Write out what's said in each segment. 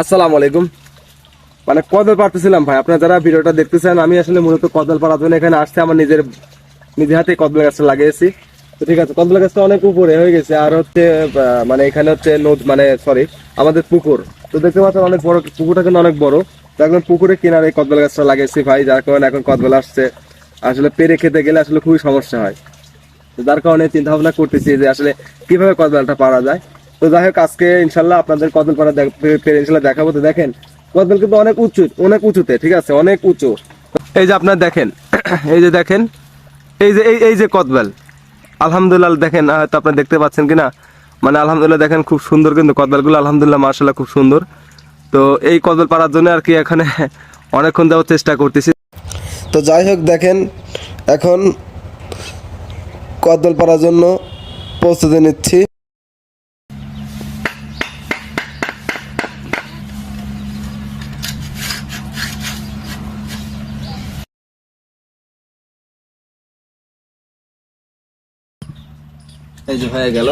আসসালামু আলাইকুম। মানে কদল পারতেছিলাম ভাই। আপনারা যারা ভিডিওটা দেখতেছেন, আমি আসলে মূলত কদল পাড়ার জন্য এখানে আসছে। আমার নিজের, নিজে হাতে কদল গাছটা লাগিয়েছি। তো ঠিক আছে কদল গাছটা অনেক উপরে হয়ে গেছে। আর হচ্ছে মানে এখানে হচ্ছে নদ মানে সরি আমাদের পুকুর। তো দেখতে পাচ্ছেন, অনেক বড় পুকুরটা কিন্তু অনেক বড়। তো একদম পুকুরে কিনারে কদল গাছটা লাগিয়েছি ভাই। যার কারণে এখন কদল আসছে। আসলে পেরে খেতে গেলে আসলে খুবই সমস্যা হয়। যার কারণে চিন্তা ভাবনা করতেছি যে আসলে কীভাবে কদলটা পারা যায়। তো যাই হোক, আজকে ইনশাল্লাহ আপনাদের কদল পাড়া ইনশাল্লাহ দেখাবো। তো দেখেন কদল কিন্তু অনেক উঁচু, অনেক উঁচুতে, ঠিক আছে? অনেক উঁচু। এই যে আপনার দেখেন, এই যে দেখেন, এই যে এই এই যে কদবেল। আলহামদুলিল্লাহ, দেখেন হয়তো আপনারা দেখতে পাচ্ছেন কিনা? মানে আলহামদুলিল্লাহ, দেখেন, খুব সুন্দর কিন্তু কদবেলগুলো। আলহামদুলিল্লাহ মার্শাল্লাহ খুব সুন্দর। তো এই কদবেল পাড়ার জন্য আর কি এখানে অনেকক্ষণ দেওয়ার চেষ্টা করতেছি। তো যাই হোক, দেখেন, এখন কদল পাড়ার জন্য প্রস্তুতি নিচ্ছি। এই যে হয়ে গেল।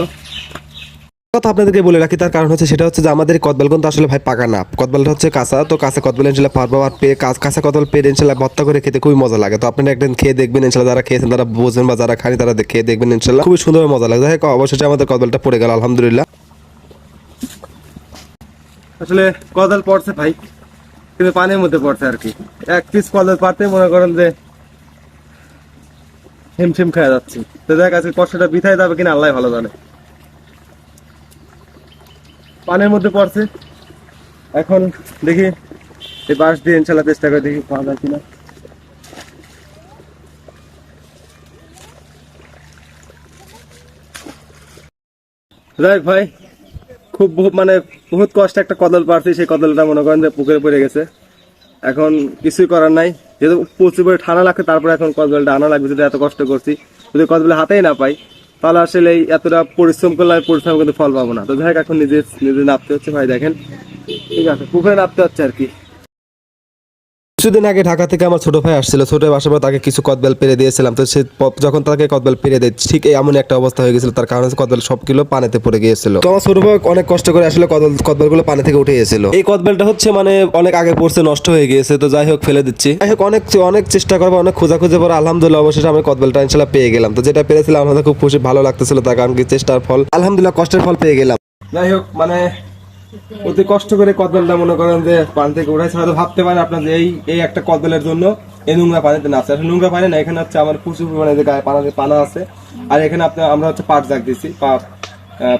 কথা আপনাদেরকে বলে রাখি, তার কারণ হচ্ছে সেটা হচ্ছে যে আমাদের কদবেল কিন্তু আসলে ভাই পাকা না। কদবেলটা হচ্ছে কাঁচা, তো কাঁচা কদবেল ইনশাল্লাহ পারব আর পেয়ে কাঁচ- কদবেল পেয়ে ইনশাল্লাহ ভর্তা করে খেতে খুবই মজা লাগে। তো আপনারা একদিন খেয়ে দেখবেন ইনশাল্লাহ, যারা খেয়েছেন তারা বোঝেন বা যারা খানি তারা খেয়ে দেখবেন ইনশাল্লাহ। খুবই সুন্দর মজা লাগে। যাই অবশেষে আমাদের কদবেলটা পড়ে গেল, আলহামদুলিল্লাহ। আসলে কদল পড়ছে ভাই, কিন্তু পানির মধ্যে পড়ছে আর কি। এক পিস কদল পারতে মনে করেন যে হিমশিম খাওয়া যাচ্ছে। তো দেখ আজকে কষ্টটা বিথায় যাবে কিনা, আল্লাহ ভালো জানে। পানির মধ্যে পড়ছে। এখন দেখি এই বাঁশ দিয়ে ইনশাল্লাহ চেষ্টা করে দেখি পাওয়া যায় কিনা। ভাই, খুব মানে বহুত কষ্ট একটা কদল পারছি সেই কদলটা মনে করেন যে পুকুরে পড়ে গেছে। এখন কিছুই করার নাই। যেহেতু প্রচুর পরে ঠান্ডা লাগছে, তারপরে এখন কদলটা আনা লাগবে যদি এত কষ্ট করছি। যদি কদল হাতেই না পাই তাহলে আসলে এই এতটা পরিশ্রম করলে আমি পরিশ্রম কিন্তু ফল পাবো না। তো যাই এখন নিজে নিজে নাপতে হচ্ছে। ভাই দেখেন, ঠিক আছে, পুকুরে নাপতে হচ্ছে আর কি। কিছুদিন আগে ঢাকা থেকে আমার ছোট ভাই আসছিল। ছোট ভাই আসার পর তাকে কিছু কদবেল পেরে দিয়েছিলাম। তো সে যখন তাকে কদবেল পেরে দেয়, ঠিক এমন একটা অবস্থা হয়ে গেছিল। তার কারণ কদবেল সবগুলো পানিতে পড়ে গিয়েছিল। তো আমার ছোট ভাই অনেক কষ্ট করে আসলে কদল কদবেলগুলো পানি থেকে উঠে গিয়েছিল। এই কদবেলটা হচ্ছে মানে অনেক আগে পড়ছে, নষ্ট হয়ে গিয়েছে। তো যাই হোক, ফেলে দিচ্ছি। যাই হোক, অনেক অনেক চেষ্টা করব অনেক খোঁজা খুঁজে পরে আলহামদুলিল্লাহ অবশেষে আমি কদবেলটা ইনশাল্লাহ পেয়ে গেলাম। তো যেটা পেরেছিলাম আমাদের খুব খুশি, ভালো লাগতেছিল তার কারণ কি চেষ্টার ফল। আলহামদুলিল্লাহ কষ্টের ফল পেয়ে গেলাম। যাই হোক মানে অতি কষ্ট করে কদলটা মনে করেন যে পানি থেকে উঠাইছে হয়তো ভাবতে পারেন আপনার যে এই এই একটা কদলের জন্য এই নোংরা পানিতে না আছে। আসলে নোংরা পানি না, এখানে হচ্ছে আমার প্রচুর পরিমাণে যে গায়ে পানা পানা আছে। আর এখানে আপনার, আমরা হচ্ছে পাট জাগ দিচ্ছি পা-